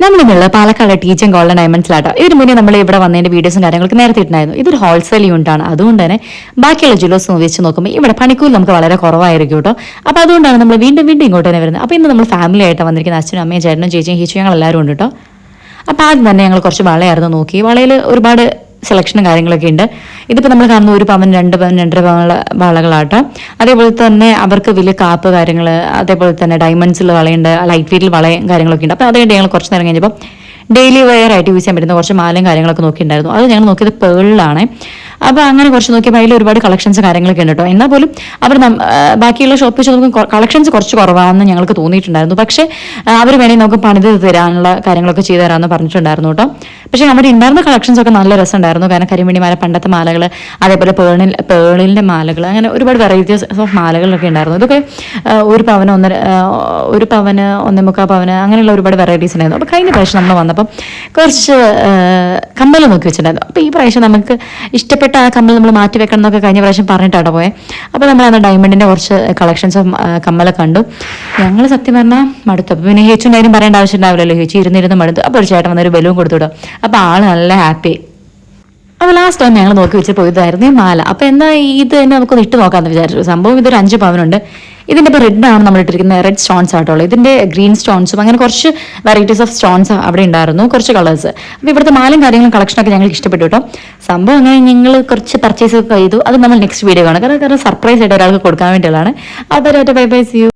നമ്മളിന്നുള്ള Palakkad ടീച്ചൻ golden ഡയമണ്ട്സിലാട്ടോ ഇതിന് മുന്നേ നമ്മൾ ഇവിടെ വന്നതിന്റെ വീഡിയോസും കാര്യങ്ങളൊക്കെ നേരത്തെ ഇട്ടുണ്ടായിരുന്നു ഇതൊരു ഹോൾസെയിൽ യൂണിറ്റാണ് അതുകൊണ്ട് തന്നെ ബാക്കിയുള്ള ജ്വല്ലേഴ്സ് വെച്ച് നോക്കുമ്പോൾ ഇവിടെ പണിക്കൂലി നമുക്ക് വളരെ കുറവായിരിക്കും കേട്ടോ അപ്പോൾ അതുകൊണ്ടാണ് നമ്മൾ വീണ്ടും വീണ്ടും ഇങ്ങോട്ട് തന്നെ വരുന്നത്. അപ്പോൾ ഇന്ന് നമ്മൾ ഫാമിലി ആയിട്ട് വന്നിരിക്കുന്ന അച്ഛനും അമ്മയും ചേട്ടനും ചേച്ചിയും ഹീച്ചും ഞങ്ങൾ എല്ലാവരും ഉണ്ട് കേട്ടോ അപ്പോൾ ആദ്യം തന്നെ ഞങ്ങൾ കുറച്ച് വളയായിരുന്നു നോക്കി. വളയിൽ ഒരുപാട് സെലക്ഷനും കാര്യങ്ങളൊക്കെ ഉണ്ട്. ഇതിപ്പോൾ നമ്മൾ കാണുന്ന ഒരു പവൻ രണ്ട് പവൻ രണ്ടര പവൻ വളകളാട്ടോ. അതേപോലെ തന്നെ അവർക്ക് വലിയ കാപ്പ് കാര്യങ്ങൾ അതേപോലെ തന്നെ ഡയമണ്ട്സിൽ വളയുണ്ട് ലൈറ്റ് വെയിറ്റിൽ വളയും കാര്യങ്ങളൊക്കെ ഉണ്ട്. അപ്പോൾ അതേ ഞങ്ങൾ കുറച്ച് നേരം കഴിഞ്ഞപ്പോൾ ഡെയിലി വെയർ ആയിട്ട് യൂസ് ചെയ്യാൻ പറ്റുന്ന കുറച്ച് മാലയും കാര്യങ്ങളൊക്കെ നോക്കിയിട്ടുണ്ടായിരുന്നു. അത് ഞങ്ങൾ നോക്കിയത് പേളിലാണ് അപ്പോൾ അങ്ങനെ കുറച്ച് നോക്കിയപ്പോൾ അതിൽ ഒരുപാട് കളക്ഷൻസ് കാര്യങ്ങളൊക്കെ ഉണ്ട് കേട്ടോ എന്നാൽ പോലും അവർ ബാക്കിയുള്ള ഷോപ്പ് വെച്ച് നമുക്ക് കളക്ഷൻസ് കുറച്ച് കുറവാണെന്ന് ഞങ്ങൾക്ക് തോന്നിയിട്ടുണ്ടായിരുന്നു. പക്ഷേ അവർ വേണമെങ്കിൽ നമുക്ക് പണിത് തരാനുള്ള കാര്യങ്ങളൊക്കെ ചെയ്തു തരാമെന്ന് പറഞ്ഞിട്ടുണ്ടായിരുന്നു കേട്ടോ പക്ഷേ നമ്മുടെ ഉണ്ടായിരുന്ന കളക്ഷൻസ് ഒക്കെ നല്ല രസമുണ്ടായിരുന്നു. കാരണം കരിമണിമാല പണ്ടത്തെ മാലകൾ അതേപോലെ പേണിൽ പേണിലിന്റെ മാലകൾ അങ്ങനെ ഒരുപാട് വെറൈറ്റീസ് ഓഫ് മാലകളൊക്കെ ഉണ്ടായിരുന്നു. ഇതൊക്കെ ഒരു പവന് ഒന്നര ഒരു പവന് ഒന്നേ മുക്കാൽ പവന് അങ്ങനെയുള്ള ഒരുപാട് വെറൈറ്റീസ് ഉണ്ടായിരുന്നു. അപ്പോൾ കഴിഞ്ഞ പ്രാവശ്യം നമ്മൾ വന്നപ്പം കുറച്ച് കമ്മൽ നോക്കി വെച്ചിട്ടുണ്ടായിരുന്നു. അപ്പോൾ ഈ പ്രാവശ്യം നമുക്ക് ഇഷ്ടപ്പെട്ട ആ കമ്മൽ നമ്മൾ മാറ്റി വെക്കണം എന്നൊക്കെ കഴിഞ്ഞ പ്രാവശ്യം പറഞ്ഞിട്ടാണ് പോയത് അപ്പോൾ നമ്മൾ അന്ന് ഡയമണ്ടിന്റെ കുറച്ച് കളക്ഷൻസ് കമ്മലൊക്കെ കണ്ടു. ഞങ്ങൾ സത്യം പറഞ്ഞാൽ മടുത്തു. അപ്പോൾ പിന്നെ ഹേച്ചും നേരം പറയേണ്ട ആവശ്യം ഉണ്ടാവില്ലല്ലോ ഹേച്ചു ഇരുന്നിരുന്ന് മടുത്തു. അപ്പോൾ ഒരു ചേട്ടൻ വന്നൊരു ബലൂൺ കൊടുത്തു വിടും. അപ്പോൾ ആൾ നല്ല ഹാപ്പി അപ്പോൾ ലാസ്റ്റ് ടൈം ഞങ്ങൾ നോക്കി വെച്ച് പോയതായിരുന്നു മാല. അപ്പോൾ എന്താ ഇത് തന്നെ നമുക്കൊന്ന് ഇട്ട് നോക്കാന്ന് വിചാരിച്ചു. സംഭവം ഇതൊരു അഞ്ച് പവനുണ്ട്. ഇതിന്റെ ഇപ്പോൾ റെഡ് ആണ് നമ്മൾ ഇട്ടിരിക്കുന്നത്. റെഡ് സ്റ്റോൺസ് ആയിട്ടുള്ളത്. ഇതിന്റെ ഗ്രീൻ സ്റ്റോൺസും അങ്ങനെ കുറച്ച് വെറൈറ്റീസ് ഓഫ് സ്റ്റോൺസ് അവിടെ ഉണ്ടായിരുന്നു. കുറച്ച് കളേഴ്സ് അപ്പോൾ ഇവിടുത്തെ മാലയും കാര്യങ്ങളും കളക്ഷൻ കളക്ഷനൊക്കെ ഞങ്ങൾക്ക് ഇഷ്ടപ്പെട്ടു കേട്ടോ സംഭവം അങ്ങനെ ഞങ്ങൾ കുറച്ച് പർച്ചേസ് ഒക്കെ ചെയ്തു. അത് നമ്മൾ നെക്സ്റ്റ് വീഡിയോ കാണാം. കാരണം കാരണം സർപ്രൈസ് ആയിട്ട് ഒരാൾക്ക് കൊടുക്കാൻ വേണ്ടിയുള്ളതാണ്. അതൊരു ബൈ ബൈ സി യു